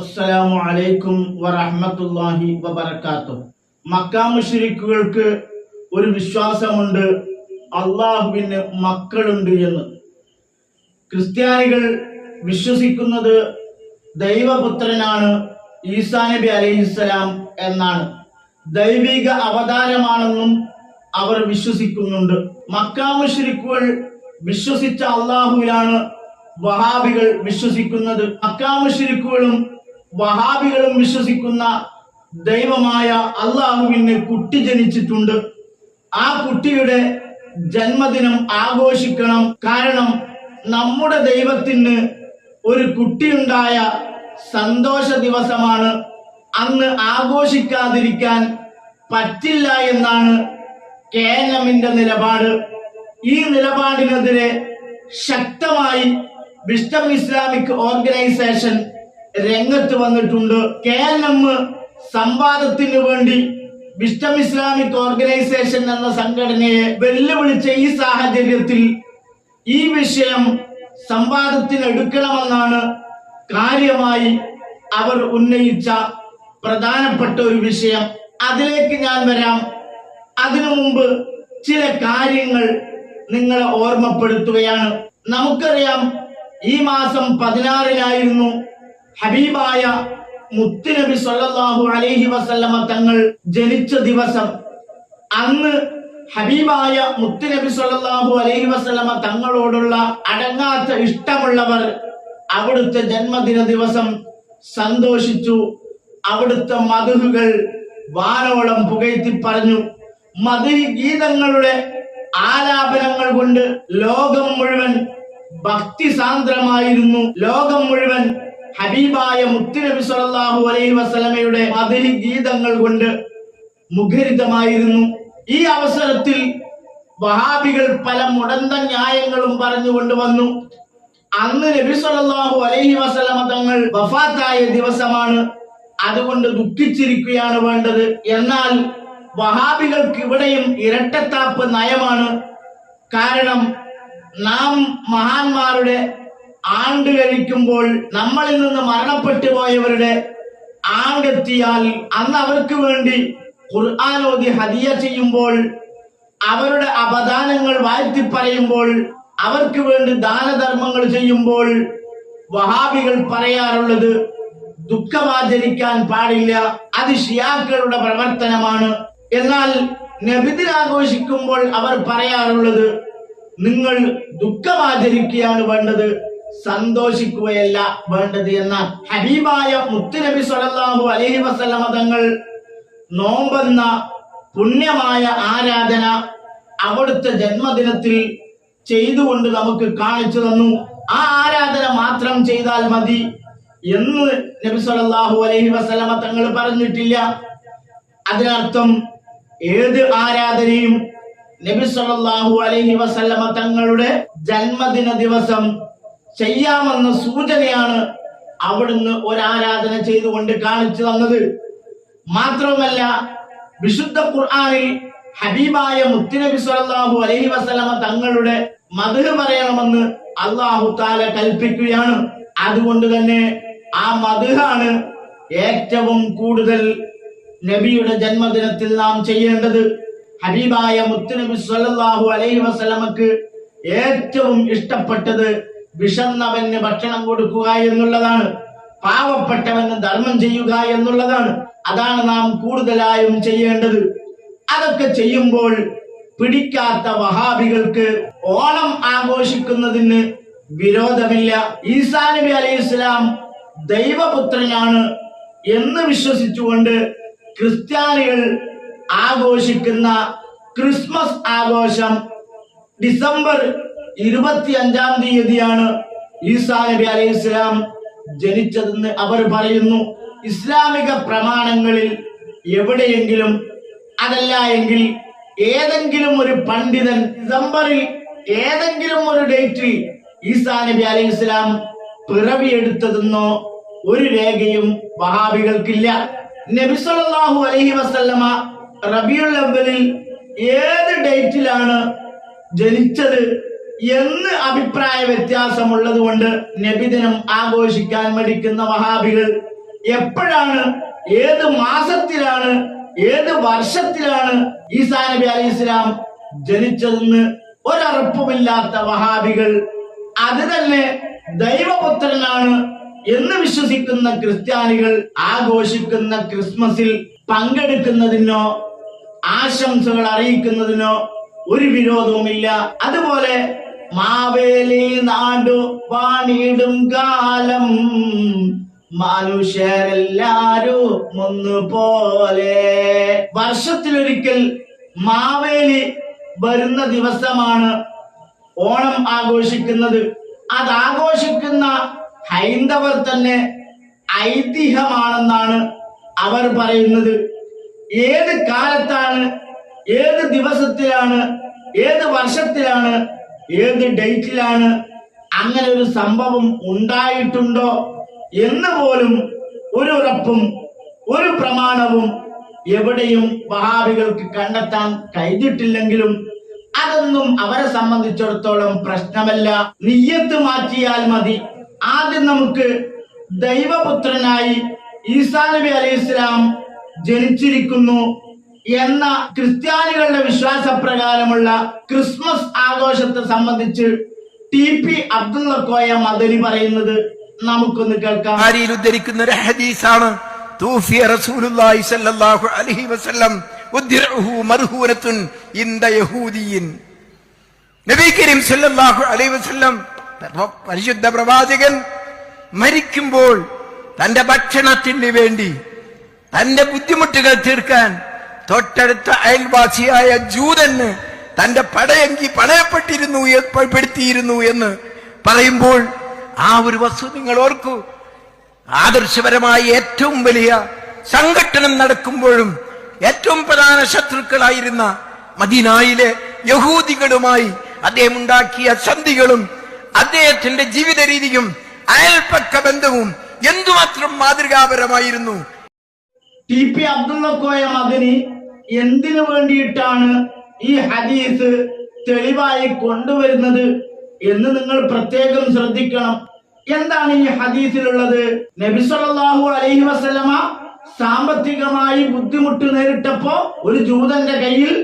അസ്സലാമു അലൈക്കും വറഹ്മത്തുള്ളാഹി വബർക്കാത്തു മക്ക മുശ്രിക്കുകൾക്ക് ഒരു വിശ്വാസമുണ്ട്. അള്ളാഹുവിന് മക്കളുണ്ട് എന്ന്. ക്രിസ്ത്യാനികൾ വിശ്വസിക്കുന്നത് ദൈവപുത്രനാണ് ഈസാ നബി അലൈഹിസ്സലാം എന്നാണ്. ദൈവിക അവതാരമാണെന്നും അവർ വിശ്വസിക്കുന്നുണ്ട്. മക്ക മുശ്രിക്കുകൾ വിശ്വസിച്ച അള്ളാഹുവിലാണ് വഹാബികൾ വിശ്വസിക്കുന്നത്. മക്ക മുശ്രിക്കുകളും വഹാബികളും വിശ്വസിക്കുന്ന ദൈവമായ അള്ളാഹുവിന് കുട്ടി ജനിച്ചിട്ടുണ്ട്. ആ കുട്ടിയുടെ ജന്മദിനം ആഘോഷിക്കണം. കാരണം നമ്മുടെ ദൈവത്തിന് ഒരു കുട്ടിയുണ്ടായ സന്തോഷ ദിവസമാണ്. അന്ന് ആഘോഷിക്കാതിരിക്കാൻ പറ്റില്ല എന്നാണ് കെ എൻ എമ്മിന്റെ നിലപാട്. ഈ നിലപാടിനെതിരെ ശക്തമായി വിസ്റ്റം ഇസ്ലാമിക് ഓർഗനൈസേഷൻ രംഗത്ത് വന്നിട്ടുണ്ട്. കെ എൻ എം സംവാദത്തിന് വേണ്ടി വിസ്റ്റം ഇസ്ലാമിക് ഓർഗനൈസേഷൻ എന്ന സംഘടനയെ വെല്ലുവിളിച്ച ഈ സാഹചര്യത്തിൽ ഈ വിഷയം സംവാദത്തിന് എടുക്കണമെന്നാണ് കാര്യമായി അവർ ഉന്നയിച്ച പ്രധാനപ്പെട്ട ഒരു വിഷയം. അതിലേക്ക് ഞാൻ വരാം. അതിനു മുമ്പ് ചില കാര്യങ്ങൾ നിങ്ങളെ ഓർമ്മപ്പെടുത്തുകയാണ്. നമുക്കറിയാം ഈ മാസം പതിനാറിനായിരുന്നു ഹബീബായ മുത്തുനബി സല്ലല്ലാഹു അലൈഹി വസല്ലമ തങ്ങൾ ജനിച്ച ദിവസം അന്ന് ഹബീബായ മുത്തുനബി സല്ലല്ലാഹു അലൈഹി വസല്ലമ തങ്ങളോടുള്ള അടങ്ങാത്ത ഇഷ്ടമുള്ളവർ അവിടുത്തെ ജന്മദിന ദിവസം സന്തോഷിച്ചു. അവിടുത്തെ മധുഹുകൾ വാനോളം പുകഴ്ത്തി പറഞ്ഞു. മധു ഗീതങ്ങളുടെ ആലാപനങ്ങൾ കൊണ്ട് ലോകം മുഴുവൻ ഭക്തി സാന്ദ്രമായിരുന്നു ലോകം മുഴുവൻ ഹബീബായ മുത്തുനബി സല്ലല്ലാഹു അലൈഹി വസല്ലമയുടെ മധുരി ഗീതങ്ങൾ കൊണ്ട് മുഖരിതമായിരുന്നു. ഈ അവസരത്തിൽ വഹാബികൾ പല മുടന്ത ന്യായങ്ങളും പറഞ്ഞുകൊണ്ട് വന്നു. അന്ന് നബി സല്ലല്ലാഹു അലൈഹി വസല്ലമ തങ്ങൾ വഫാത്തായ ദിവസമാണ്. അതുകൊണ്ട് ദുഃഖിച്ചിരിക്കുകയാണ് വേണ്ടത്. എന്നാൽ വഹാബികൾക്ക് ഇവിടെയും ഇരട്ടത്താപ്പ് നയമാണ്. കാരണം നാം മഹാന്മാരുടെ ആണ്ട് കഴിക്കുമ്പോൾ നമ്മളിൽ നിന്ന് മരണപ്പെട്ടു പോയവരുടെ ആണ്ടെത്തിയാൽ അന്ന് അവർക്ക് വേണ്ടി ഖുർആാനോദി ഹദിയ ചെയ്യുമ്പോൾ അവരുടെ അപദാനങ്ങൾ വാഴ്ത്തി പറയുമ്പോൾ അവർക്ക് വേണ്ടി ദാനധർമ്മങ്ങൾ ചെയ്യുമ്പോൾ വഹാബികൾ പറയാറുള്ളത് ദുഃഖമാചരിക്കാൻ പാടില്ല അത് ഷിയാക്കളുടെ പ്രവർത്തനമാണ്. എന്നാൽ നബിദിനാഘോഷിക്കുമ്പോൾ അവർ പറയാറുള്ളത് നിങ്ങൾ ദുഃഖമാചരിക്കുകയാണ് വേണ്ടത്. സന്തോഷിക്കുകയല്ല വേണ്ടത് എന്ന ഹബീബായ മുത്തുനബി സ്വല്ലല്ലാഹു അലൈഹി വസല്ലമ തങ്ങൾ നോമ്പെന്ന പുണ്യമായ ആരാധന അവിടുത്തെ ജന്മദിനത്തിൽ ചെയ്തുകൊണ്ട് നമുക്ക് കാണിച്ചു തന്നു. ആ ആരാധന മാത്രം ചെയ്താൽ മതി എന്ന് നബി സലല്ലാഹു അലൈഹി വസല്ലമ തങ്ങൾ പറഞ്ഞിട്ടില്ല. അതിനർത്ഥം ഏത് ആരാധനയും നബി സല്ലല്ലാഹു അലൈഹി വസല്ലമ തങ്ങളുടെ ജന്മദിന ദിവസം ചെയ്യാമെന്ന സൂചനയാണ് അവിടുന്ന് ഒരു ആരാധന ചെയ്തുകൊണ്ട് കാണിച്ചു തന്നത്. മാത്രമല്ല വിശുദ്ധ ഖുർആനിൽ ഹബീബായ മുത്തുനബി സ്വല്ലല്ലാഹു അലൈഹി വസല്ലമ തങ്ങളുടെ മധു പറയണമെന്ന് അള്ളാഹു താല കൽപ്പിക്കുകയാണ്. അതുകൊണ്ട് തന്നെ ആ മധുഹാണ് ഏറ്റവും കൂടുതൽ നബിയുടെ ജന്മദിനത്തിൽ നാം ചെയ്യേണ്ടത്. ഹബീബായ മുത്തുനബി സ്വല്ലല്ലാഹു അലൈഹി വസല്ലമക്ക് ഏറ്റവും ഇഷ്ടപ്പെട്ടത് വിഷന്നവന് ഭക്ഷണം കൊടുക്കുക എന്നുള്ളതാണ്. പാവപ്പെട്ടവന് ധർമ്മം ചെയ്യുക എന്നുള്ളതാണ്. അതാണ് നാം കൂടുതലായും ചെയ്യേണ്ടത്. അതൊക്കെ ചെയ്യുമ്പോൾ പിടിക്കാത്ത വഹാബികൾക്ക് ഓണം ആഘോഷിക്കുന്നതിന് വിരോധമില്ല. ഈസാ നബി അലൈഹി ഇസ്ലാം ദൈവപുത്രനാണ് എന്ന് വിശ്വസിച്ചുകൊണ്ട് ക്രിസ്ത്യാനികൾ ആഘോഷിക്കുന്ന ക്രിസ്മസ് ആഘോഷം ഡിസംബർ ഇരുപത്തി അഞ്ചാം തീയതിയാണ് ഈസാ നബി അലൈഹി ഇസ്ലാം ജനിച്ചതെന്ന് അവർ പറയുന്നു. ഇസ്ലാമിക പ്രമാണങ്ങളിൽ എവിടെയെങ്കിലും അതല്ല എങ്കിൽ ഏതെങ്കിലും ഒരു പണ്ഡിതൻ ഡിസംബറിൽ ഏതെങ്കിലും ഒരു ഡേറ്റിൽ ഈസാ നബി അലൈഹി ഇസ്ലാം പിറവിയെടുത്തതെന്നോ ഒരു രേഖയും വഹാബികൾക്കില്ല. നബി അലഹി അലൈഹി വസല്ലമ റബിയുൽ അവലിൽ ഏത് ഡേറ്റിലാണ് ജനിച്ചത്? എന്ന് അഭിപ്രായ വ്യത്യാസമുള്ളത് കൊണ്ട് നബിദിനം ആഘോഷിക്കാൻ മടിക്കുന്ന വഹാബികൾ എപ്പോഴാണ് ഏത് മാസത്തിലാണ് ഏത് വർഷത്തിലാണ് ഈസാ നബി അലി ഇസ്ലാം ജനിച്ചതെന്ന് ഒരറപ്പുമില്ലാത്ത വഹാബികൾ അത് തന്നെ ദൈവപുത്രനാണ് എന്ന് വിശ്വസിക്കുന്ന ക്രിസ്ത്യാനികൾ ആഘോഷിക്കുന്ന ക്രിസ്മസിൽ പങ്കെടുക്കുന്നതിനോ ആശംസകൾ അറിയിക്കുന്നതിനോ ഒരു വിരോധവുമില്ല. അതുപോലെ മാവേലി നാടു പാണിയിടും കാലം. മനുഷ്യരെല്ലാരും ഒന്നുപോലെ വർഷത്തിലൊരിക്കൽ മാവേലി വരുന്ന ദിവസമാണ് ഓണം ആഘോഷിക്കുന്നത്. അത് ആഘോഷിക്കുന്ന ഹൈന്ദവർ തന്നെ ഐതിഹ്യമാണെന്നാണ് അവർ പറയുന്നത്. ഏത് കാലത്താണ് ഏത് ദിവസത്തിലാണ് ഏത് വർഷത്തിലാണ് ഏത് ഡേറ്റിലാണ് അങ്ങനെ ഒരു സംഭവം ഉണ്ടായിട്ടുണ്ടോ എന്ന് പോലും ഒരു ഉറപ്പും ഒരു പ്രമാണവും എവിടെയും വഹാബികൾക്ക് കണ്ടെത്താൻ കഴിഞ്ഞിട്ടില്ലെങ്കിലും അതൊന്നും അവരെ സംബന്ധിച്ചിടത്തോളം പ്രശ്നമല്ല. നിയ്യത്ത് മാറ്റിയാൽ മതി. ആദ്യം നമുക്ക് ദൈവപുത്രനായി ഈസാ നബി അലൈഹി ജനിച്ചിരിക്കുന്നു. എന്ന ക്രിസ്ത്യാനികളുടെ വിശ്വാസപ്രകാരമുള്ള ക്രിസ്മസ് ആഘോഷത്തെ സംബന്ധിച്ച് ടി പി അബ്ദുള്ള കോയ മദനി പറയുന്നത് നമുക്കൊന്ന് കേൾക്കാം. ബുഖാരിയിൽ ഉദ്ധരിക്കുന്ന ഒരു ഹദീസാണ്. തൂഫിയ റസൂലുള്ളാഹി സല്ലല്ലാഹു അലൈഹി വസല്ലം ഉദ്ദിറഹു മർഹൂനത്തുൻ ഇന്ദ യഹൂദിയിൻ നബി കരീം സല്ലല്ലാഹു അലൈഹി വസല്ലം പരിശുദ്ധ പ്രവാചകൻ മരിക്കുമ്പോൾ തന്റെ ഭക്ഷണത്തിന് വേണ്ടി തന്റെ ബുദ്ധിമുട്ടുകൾ തീർക്കാൻ തൊട്ടടുത്ത അയൽവാസിയായ ജൂതന് തന്റെ പടയങ്കി പണയപ്പെട്ടിരുന്നു പെടുത്തിയിരുന്നു എന്ന് പറയുമ്പോൾ ആ ഒരു വസ്തു നിങ്ങൾ ഓർക്കൂ. ആദർശപരമായി ഏറ്റവും വലിയ സംഘട്ടനം നടക്കുമ്പോഴും ഏറ്റവും പ്രധാന ശത്രുക്കളായിരുന്ന മദീനായിലെ യഹൂദികളുമായി അദ്ദേഹം ഉണ്ടാക്കിയ സന്ധികളും അദ്ദേഹത്തിന്റെ ജീവിത രീതിയും അയൽപ്പക്ക ബന്ധവും എന്തുമാത്രം മാതൃകാപരമായിരുന്നു? ടി പി അബ്ദുള്ള കോയ മദനി എന്തിനു വേണ്ടിയിട്ടാണ് ഈ ഹദീസ് തെളിവായി കൊണ്ടുവരുന്നത് എന്ന് നിങ്ങൾ പ്രത്യേകം ശ്രദ്ധിക്കണം. എന്താണ് ഈ ഹദീസിലുള്ളത്? സല്ലല്ലാഹു അലൈഹി വസല്ലമ സാമ്പത്തികമായി ബുദ്ധിമുട്ട് നേരിട്ടപ്പോ ഒരു ജൂതന്റെ കയ്യിൽ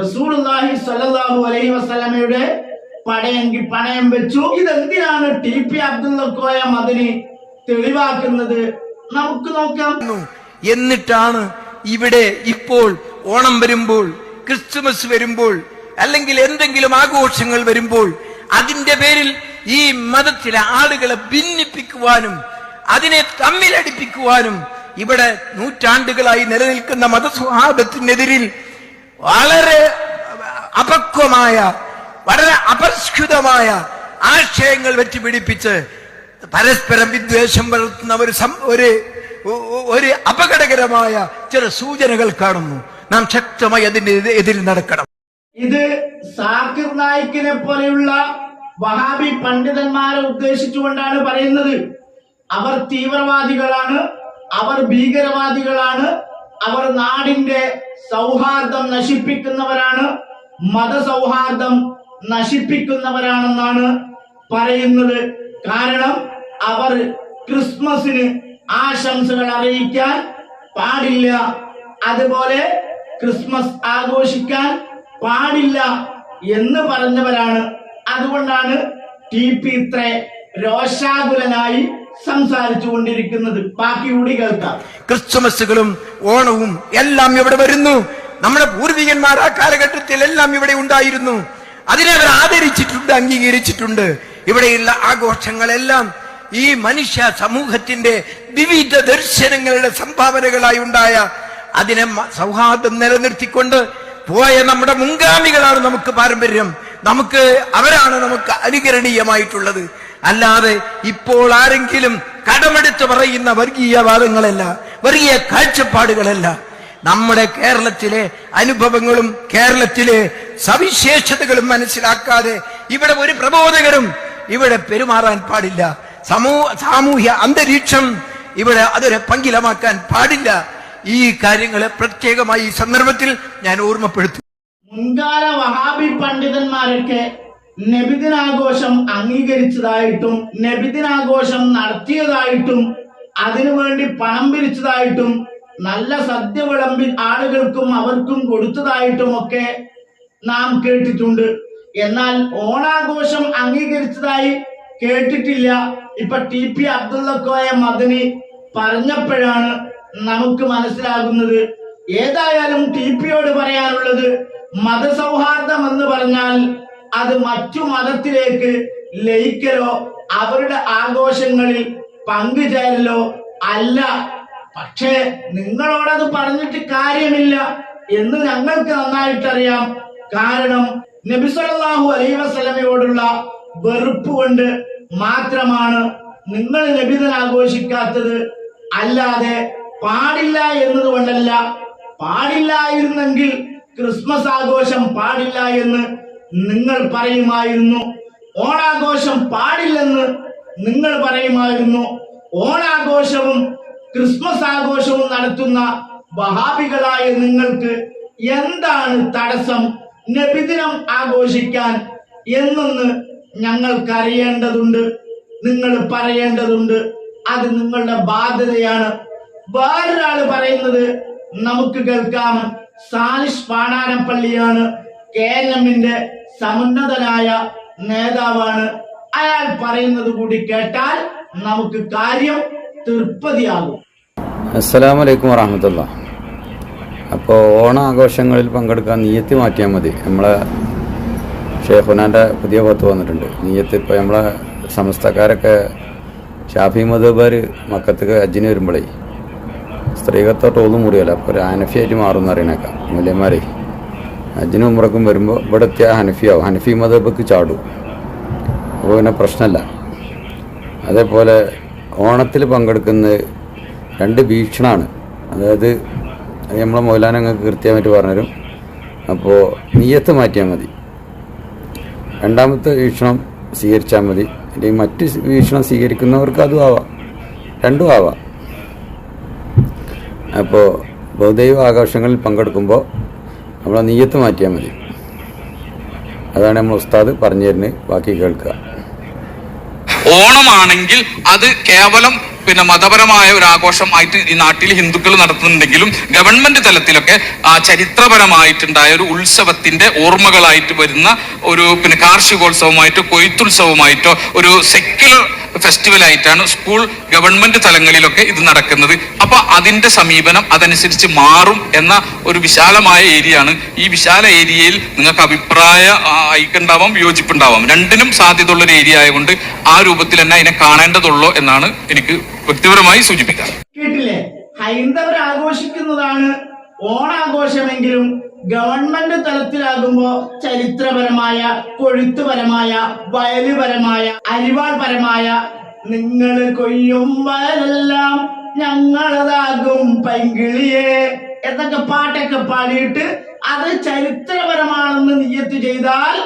റസൂലുള്ളാഹി സല്ലാഹു അലൈഹി വസല്ലമയുടെ പണയങ്കി പണയം വെച്ചു. ഇതെന്തിനാണ് ടി പി അബ്ദുൽ കോയ മദനി തെളിവാക്കുന്നത്? നമുക്ക് നോക്കാം. എന്നിട്ടാണ് ഇവിടെ ഇപ്പോൾ ഓണം വരുമ്പോൾ ക്രിസ്തുമസ് വരുമ്പോൾ അല്ലെങ്കിൽ എന്തെങ്കിലും ആഘോഷങ്ങൾ വരുമ്പോൾ അതിന്റെ പേരിൽ ഈ മതത്തിലെ ആളുകളെ ഭിന്നിപ്പിക്കുവാനും അതിനെ തമ്മിലടിപ്പിക്കുവാനും ഇവിടെ നൂറ്റാണ്ടുകളായി നിലനിൽക്കുന്ന മതസ്വഭാവത്തിനെതിരിൽ വളരെ അപക്വമായ വളരെ അപരിഷ്കൃതമായ ആശയങ്ങൾ വെച്ചുപിടിപ്പിച്ച് പരസ്പരം വിദ്വേഷം വളർത്തുന്ന ഒരു ഒരു ഒരു അപകടകരമായ ചില സൂചനകൾ കാണുന്നു. നാം ശക്തമായി അതിന്റെ എതിർ നടക്കണം. ഇത് സാക്കിർ നായിക്കിനെ പോലെയുള്ള വഹാബി പണ്ഡിതന്മാരെ ഉദ്ദേശിച്ചുകൊണ്ടാണ് പറയുന്നത്. അവർ തീവ്രവാദികളാണ് അവർ ഭീകരവാദികളാണ് അവർ നാടിന്റെ സൗഹാർദ്ദം നശിപ്പിക്കുന്നവരാണ് മതസൗഹാർദ്ദം നശിപ്പിക്കുന്നവരാണെന്നാണ് പറയുന്നത്. കാരണം അവർ ക്രിസ്മസിന് ആശംസകൾ അറിയിക്കാൻ പാടില്ല. അതുപോലെ ക്രിസ്മസ് ആഘോഷിക്കാൻ പാടില്ല എന്ന് പറഞ്ഞവരാണ്. അതുകൊണ്ടാണ് ടി പി ഇത്ര രോഷാകുലനായി സംസാരിച്ചു കൊണ്ടിരിക്കുന്നത്. ബാക്കി കൂടി കേൾക്കാം. ക്രിസ്മസുകളും ഓണവും എല്ലാം ഇവിടെ വരുന്നു. നമ്മുടെ പൂർവികന്മാർ ആ കാലഘട്ടത്തിൽ എല്ലാം ഇവിടെ ഉണ്ടായിരുന്നു. അതിനെ അവർ ആദരിച്ചിട്ടുണ്ട് അംഗീകരിച്ചിട്ടുണ്ട്. ഇവിടെയുള്ള ആഘോഷങ്ങളെല്ലാം ഈ മനുഷ്യ സമൂഹത്തിന്റെ വിവിധ ദർശനങ്ങളുടെ സംഭാവനകളായി ഉണ്ടായ അതിനെ സൗഹാർദ്ദം നിലനിർത്തിക്കൊണ്ട് പോയ നമ്മുടെ മുൻഗാമികളാണ് നമുക്ക് പാരമ്പര്യം. നമുക്ക് അവരാണ് നമുക്ക് അനുകരണീയമായിട്ടുള്ളത്. അല്ലാതെ ഇപ്പോൾ ആരെങ്കിലും കടമെടുത്ത് പറയുന്ന വർഗീയവാദങ്ങളല്ല വർഗീയ കാഴ്ചപ്പാടുകളല്ല. നമ്മുടെ കേരളത്തിലെ അനുഭവങ്ങളും കേരളത്തിലെ സവിശേഷതകളും മനസ്സിലാക്കാതെ ഇവിടെ ഒരു പ്രബോധകരും ഇവിടെ പെരുമാറാൻ പാടില്ല. സമൂഹ സാമൂഹ്യ അന്തരീക്ഷം ഇവിടെ അതൊരു പങ്കിലമാക്കാൻ പാടില്ല. ഈ കാര്യങ്ങളെ പ്രത്യേകമായി ഈ സന്ദർഭത്തിൽ ഞാൻ ഓർമ്മപ്പെടുത്തി. മുൻകാല വഹാബി പണ്ഡിതന്മാരൊക്കെ നബിദിനാഘോഷം അംഗീകരിച്ചതായിട്ടും നബിദിനാഘോഷം നടത്തിയതായിട്ടും അതിനുവേണ്ടി പണം പിരിച്ചതായിട്ടും നല്ല സദ്യ വിളമ്പി ആളുകൾക്കും അവർക്കും കൊടുത്തതായിട്ടും ഒക്കെ നാം കേട്ടിട്ടുണ്ട്. എന്നാൽ ഓണാഘോഷം അംഗീകരിച്ചതായി കേട്ടിട്ടില്ല. ഇപ്പൊ ടി പി അബ്ദുള്ളക്കോയ മദനി പറഞ്ഞപ്പോഴാണ് നമുക്ക് മനസ്സിലാകുന്നത് ഏതായാലും ടി പിയോട് പറയാനുള്ളത് മതസൗഹാർദ്ദം എന്ന് പറഞ്ഞാൽ അത് മറ്റു മതത്തിലേക്ക് ലയിക്കലോ അവരുടെ ആഘോഷങ്ങളിൽ പങ്കുചേരലോ അല്ല. പക്ഷേ നിങ്ങളോടത് പറഞ്ഞിട്ട് കാര്യമില്ല എന്ന് ഞങ്ങൾക്ക് നന്നായിട്ടറിയാം. കാരണം നബിസല്ലാഹു അലൈ വസ്ലമയോടുള്ള വെറുപ്പ് കൊണ്ട് മാത്രമാണ് നിങ്ങൾ നബിതൻ ആഘോഷിക്കാത്തത്. അല്ലാതെ പാടില്ല എന്നതുകൊണ്ടല്ല പാടില്ലായിരുന്നെങ്കിൽ ക്രിസ്മസ് ആഘോഷം പാടില്ല എന്ന് നിങ്ങൾ പറയുമായിരുന്നു. ഓണാഘോഷം പാടില്ലെന്ന് നിങ്ങൾ പറയുമായിരുന്നു. ഓണാഘോഷവും ക്രിസ്മസ് ആഘോഷവും നടത്തുന്ന വഹാബികളായ നിങ്ങൾക്ക് എന്താണ് തടസ്സം? നബിദിനം ആഘോഷിക്കാൻ എന്നൊന്ന് ഞങ്ങൾക്കറിയേണ്ടതുണ്ട്. നിങ്ങൾ പറയേണ്ടതുണ്ട്. അത് നിങ്ങളുടെ ബാധ്യതയാണ്. വേറൊരാൾ പറയുന്നത് നമുക്ക് കേൾക്കാം. സാലിഷ് പാണാരപ്പള്ളിയാണ് കെ എൻ എമ്മിന്റെ സമുന്നതനായ നേതാവാണ്. അയാൾ പറയുന്നത് കൂടി കേട്ടാൽ നമുക്ക് കാര്യം തൃപ്തിയാകും. അസ്സലാമു അലൈക്കും വറഹമത്തുള്ള. അപ്പോൾ ഓണാഘോഷങ്ങളിൽ പങ്കെടുക്കാൻ നീയത്തി മാറ്റിയാൽ മതി. നമ്മളെ ഷേഖുനാന്റെ പുതിയ പത്ത് വന്നിട്ടുണ്ട്. നീയത്ത് ഇപ്പോൾ നമ്മളെ സമസ്തക്കാരൊക്കെ ഷാഫി മധുബാർ മക്കത്തേക്ക് അജ്ജിന് വരുമ്പോഴേ സ്ത്രീകത്തോട്ട് ഒന്നും മുറിയല്ല അപ്പോൾ ഒരു ഹനഫിയായിട്ട് മാറും എന്ന് അറിയണേക്കാം. മുല്ലമാരെ അജിനും ഉമ്രക്കും വരുമ്പോൾ ഇവിടെ എത്തിയാൽ ഹനഫിയാവും. ഹനഫി മതബക്ക് ചാടും. അപ്പോൾ പിന്നെ പ്രശ്നമല്ല അതേപോലെ ഓണത്തിൽ പങ്കെടുക്കുന്ന രണ്ട് ഭീഷണമാണ് അതായത് അത് നമ്മളെ മൗലാനങ്ങൾക്ക് കൃത്യമായിട്ട് പറഞ്ഞുതരും. അപ്പോൾ നീയത്ത് മാറ്റിയാൽ മതി. രണ്ടാമത്തെ വീക്ഷണം സ്വീകരിച്ചാൽ മതി. അല്ലെങ്കിൽ മറ്റ് വീക്ഷണം സ്വീകരിക്കുന്നവർക്ക് അതും ആവാം. രണ്ടും ആവാം. അപ്പോൾ ബഹുദൈവ ആഘോഷങ്ങളിൽ പങ്കെടുക്കുമ്പോൾ നമ്മളെ നീയത്ത് മാറ്റിയാൽ മതി. അതാണ് നമ്മൾ ഉസ്താദ് പറഞ്ഞു തരുന്നത് ബാക്കി കേൾക്കുക. ഓണമാണെങ്കിൽ അത് കേവലം പിന്നെ മതപരമായ ഒരു ആഘോഷമായിട്ട് ഈ നാട്ടിൽ ഹിന്ദുക്കൾ നടത്തുന്നുണ്ടെങ്കിലും ഗവൺമെന്റ് തലത്തിലൊക്കെ ആ ചരിത്രപരമായിട്ടുണ്ടായ ഒരു ഉത്സവത്തിന്റെ ഓർമ്മകളായിട്ട് വരുന്ന ഒരു പിന്നെ കാർഷികോത്സവമായിട്ടോ കൊയ്ത്തുത്സവമായിട്ടോ ഒരു സെക്യുലർ ഫെസ്റ്റിവൽ ആയിട്ടാണ് സ്കൂൾ ഗവൺമെന്റ് തലങ്ങളിലൊക്കെ ഇത് നടക്കുന്നത്. അപ്പൊ അതിന്റെ സമീപനം അതനുസരിച്ച് മാറും എന്ന ഒരു വിശാലമായ ഏരിയ ആണ് ഈ വിശാല ഏരിയയിൽ നിങ്ങൾക്ക് അഭിപ്രായ ഐക്യണ്ടാവാം വിയോജിപ്പുണ്ടാവാം. രണ്ടിനും സാധ്യതയുള്ള ഒരു ഏരിയ ആയതുകൊണ്ട് ആ രൂപത്തിൽ തന്നെ അതിനെ കാണേണ്ടതുള്ളൂ എന്നാണ് എനിക്ക് വ്യക്തിപരമായി സൂചിപ്പിക്കാൻ കേട്ടില്ലേ? ഹൈന്ദവർ ആഘോഷിക്കുന്നതാണ് ഓണാഘോഷമെങ്കിലും ഗവൺമെന്റ് തലത്തിലാകുമ്പോ ചരിത്രപരമായ കൊഴുത്തുപരമായ വയലുപരമായ അരിവാൾപരമായ നിങ്ങൾ കൊയ്യും വയലെല്ലാം ഞങ്ങളതാകും പൈങ്കിളിയെ. എന്നൊക്കെ പാട്ടൊക്കെ പാടിയിട്ട് അത് ചരിത്രപരമാണെന്ന് നിയത്ത് ചെയ്താൽ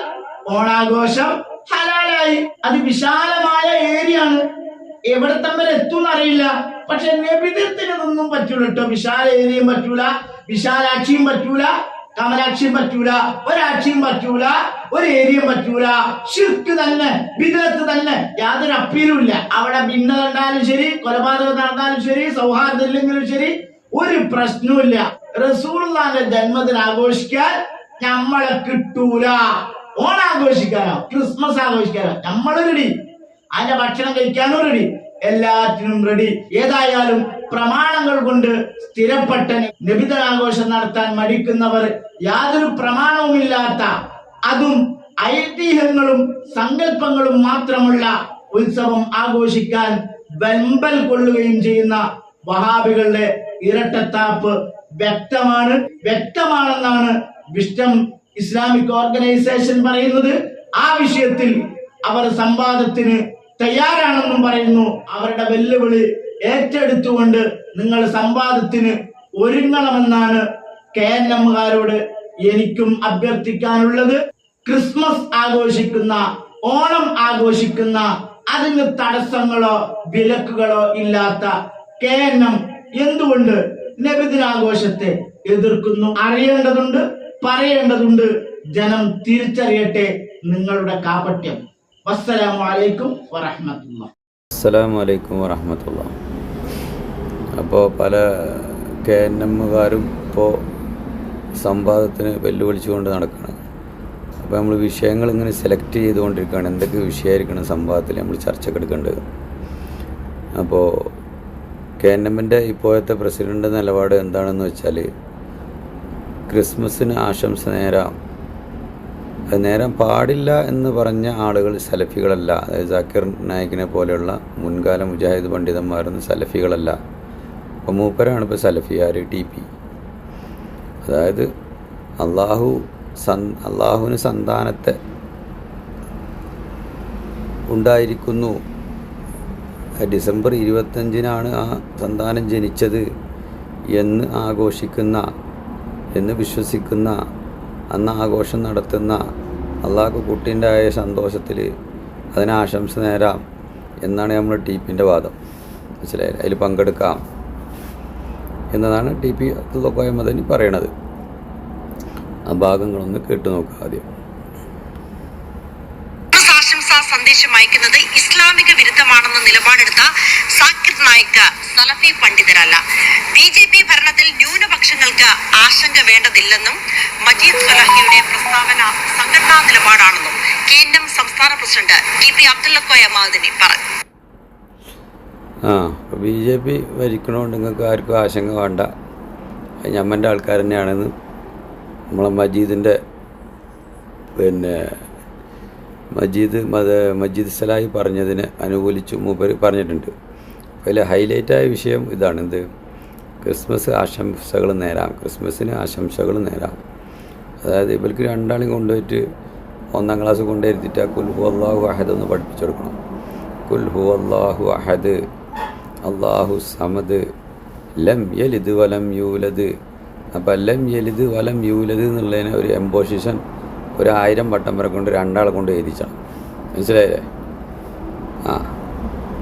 ഓണാഘോഷം ഹലാലായി. അത് വിശാലമായ ഏരിയ ആണ് എവിടെ തമ്മിൽ എത്തും അറിയില്ല. പക്ഷെ നബിതത്തിനൊന്നും പറ്റൂല കേട്ടോ വിശാല ഏരിയയും പറ്റൂല. വിശാലാക്ഷിയും പറ്റൂല. കമലാക്ഷിയും പറ്റൂല ഒരാക്ഷിയും പറ്റൂല ഒരു ഏരിയയും പറ്റൂല. ഷിർക്ക് തന്നെ വിദഗ്ധ തന്നെ യാതൊരു അപ്പീലും ഇല്ല. അവിടെ ഭിന്നത ഉണ്ടായാലും ശരി കൊലപാതകം നടന്നാലും ശരി സൗഹാർദ്ദം ഇല്ലെങ്കിലും ശരി ഒരു പ്രശ്നവുമില്ല റസൂള്ളാന്റെ ജന്മദിനം ആഘോഷിക്കാൻ നമ്മളെ കിട്ടൂല. ഓണാഘോഷിക്കാനോ ക്രിസ്മസ് ആഘോഷിക്കാനോ നമ്മൾ റെഡി അതിന്റെ ഭക്ഷണം കഴിക്കാനും റെഡി എല്ലാത്തിനും റെഡി ഏതായാലും പ്രമാണങ്ങൾ കൊണ്ട് സ്ഥിരപ്പെട്ട നബിതനാഘോഷം നടത്താൻ മടിക്കുന്നവർ യാതൊരു പ്രമാണവുമില്ലാത്ത അതും ഐതിഹ്യങ്ങളും സങ്കല്പങ്ങളും മാത്രമുള്ള ഉത്സവം ആഘോഷിക്കാൻ ബമ്പൽ കൊള്ളുകയും ചെയ്യുന്ന വഹാബികളുടെ ഇരട്ടത്താപ്പ് വ്യക്തമാണ്. വ്യക്തമാണെന്നാണ് വിഷ്ടം ഇസ്ലാമിക് ഓർഗനൈസേഷൻ പറയുന്നത്. ആ വിഷയത്തിൽ അവർ സംവാദത്തിന് തയ്യാറാണെന്നും പറയുന്നു. അവരുടെ വെല്ലുവിളി ഏറ്റെടുത്തുകൊണ്ട് നിങ്ങൾ സംവാദത്തിന് ഒരുങ്ങണമെന്നാണ് കെ എൻ എമ്മുകാരോട് എനിക്കും അഭ്യർത്ഥിക്കാനുള്ളത്. ക്രിസ്മസ് ആഘോഷിക്കുന്ന ഓണം ആഘോഷിക്കുന്ന അതിന് തടസ്സങ്ങളോ വിലക്കുകളോ ഇല്ലാത്ത കെ എൻ എം എന്തുകൊണ്ട് നബിദിനാഘോഷത്തെ എതിർക്കുന്നു? അറിയേണ്ടതുണ്ട് പറയേണ്ടതുണ്ട്. ജനം തിരിച്ചറിയട്ടെ നിങ്ങളുടെ കാപട്യം. വസ്സലാമലൈക്കും അലൈക്കും വറഹ്മത്തുള്ളാഹി. അസ്സലാമു അലൈക്കും വറഹമത്തുള്ള അപ്പോൾ പല കെ എൻ എമ്മുകാരും ഇപ്പോൾ സംവാദത്തിന് വെല്ലുവിളിച്ചുകൊണ്ട് നടക്കുകയാണ് അപ്പോൾ നമ്മൾ വിഷയങ്ങൾ ഇങ്ങനെ സെലക്ട് ചെയ്തുകൊണ്ടിരിക്കുകയാണ് എന്തൊക്കെ വിഷയമായിരിക്കണം സംവാദത്തിൽ നമ്മൾ ചർച്ചയ്ക്ക് എടുക്കേണ്ടത്? അപ്പോൾ കെ എൻ എമ്മിന്റെ ഇപ്പോഴത്തെ പ്രസിഡന്റ് നിലപാട് എന്താണെന്ന് വെച്ചാൽ ക്രിസ്മസിന് ആശംസ നേരാം. അത് നേരം പാടില്ല എന്ന് പറഞ്ഞ ആളുകൾ സലഫികളല്ല. അതായത് ജാക്കിർ നായിക്കിനെ പോലെയുള്ള മുൻകാല മുജാഹിദ് പണ്ഡിതന്മാരൊന്നും സലഫികളല്ല. അപ്പോൾ മൂപ്പരാണ് ഇപ്പോൾ സലഫിയാർ ടി പി. അതായത് അള്ളാഹു സൻ അള്ളാഹുവിന് സന്താനത്തെ ഉണ്ടായിരിക്കുന്നു. ഡിസംബർ ഇരുപത്തഞ്ചിനാണ് ആ സന്താനം ജനിച്ചത് എന്ന് ആഘോഷിക്കുന്ന എന്ന് വിശ്വസിക്കുന്ന അന്ന് ആഘോഷം നടത്തുന്ന അള്ളാഹു കുട്ടീന്റെ ആയ സന്തോഷത്തിൽ അതിനാശംസ നേരാം എന്നാണ് നമ്മൾ ടി പിന്റെ വാദം. മനസ്സിലായില്ലേ? അതിൽ പങ്കെടുക്കാം. എന്നതാണ് ടി പി തുതക്കോയ മദനി പറയണത്. ആ ഭാഗങ്ങളൊന്ന് കേട്ടു നോക്കുക ആദ്യം. സന്ദേശം അയക്കുന്നത് ഇസ്ലാമിക വിരുദ്ധമാണെന്ന നിലപാടെടുത്ത സാക്കിർ നായിക്ക് സലഫി പണ്ഡിതരല്ല. ബി ജെ പി ഭരണത്തിൽ ന്യൂനപക്ഷങ്ങൾക്ക് ആശങ്ക വേണ്ടതില്ലെന്നും മജീദ് സലഹിയുടെ പ്രസ്താവന സംഘടനാ നിലപാടാണെന്നും കേന്ദ്രം സംസ്ഥാന president T P Abdullakoya Madani പറഞ്ഞു. ആ. ബി ജെ പി ഭരിക്കണോണ്ട് നിങ്ങൾക്ക് ആർക്കും ആശങ്ക വേണ്ട. ഞമ്മന്റെ ആൾക്കാർ തന്നെയാണെന്ന്. നമ്മളെ മജീദിന്റെ പിന്നെ മജീദ് മത മജീദ് സലാഹി പറഞ്ഞതിനെ അനുകൂലിച്ചു മൂപ്പർ പറഞ്ഞിട്ടുണ്ട്. അതിൽ ഹൈലൈറ്റായ വിഷയം ഇതാണ് എന്ത് ക്രിസ്മസ് ആശംസകൾ നേരാം. ക്രിസ്മസിന് ആശംസകൾ നേരാം. അതായത് ഇവർക്ക് രണ്ടാളും കൊണ്ടുപോയിട്ട് ഒന്നാം ക്ലാസ് കൊണ്ടുവരുത്തിയിട്ട് കുൽഹു അള്ളാഹു അഹദ് ഒന്ന് പഠിപ്പിച്ചു കൊടുക്കണം. കുൽഹു അള്ളാഹു അഹദ്. അള്ളാഹു സമദ് ലം യലിത് വലം യൂലത് അപ്പം ലം യലിത് വലം യൂലത് എന്നുള്ളതിനെ ഒരു എംപോസിഷൻ ഒരു ആയിരം വട്ടം വരെ കൊണ്ട് രണ്ടാളെ കൊണ്ട് എഴുതിച്ചാണ്. മനസ്സിലായില്ലേ? ആ.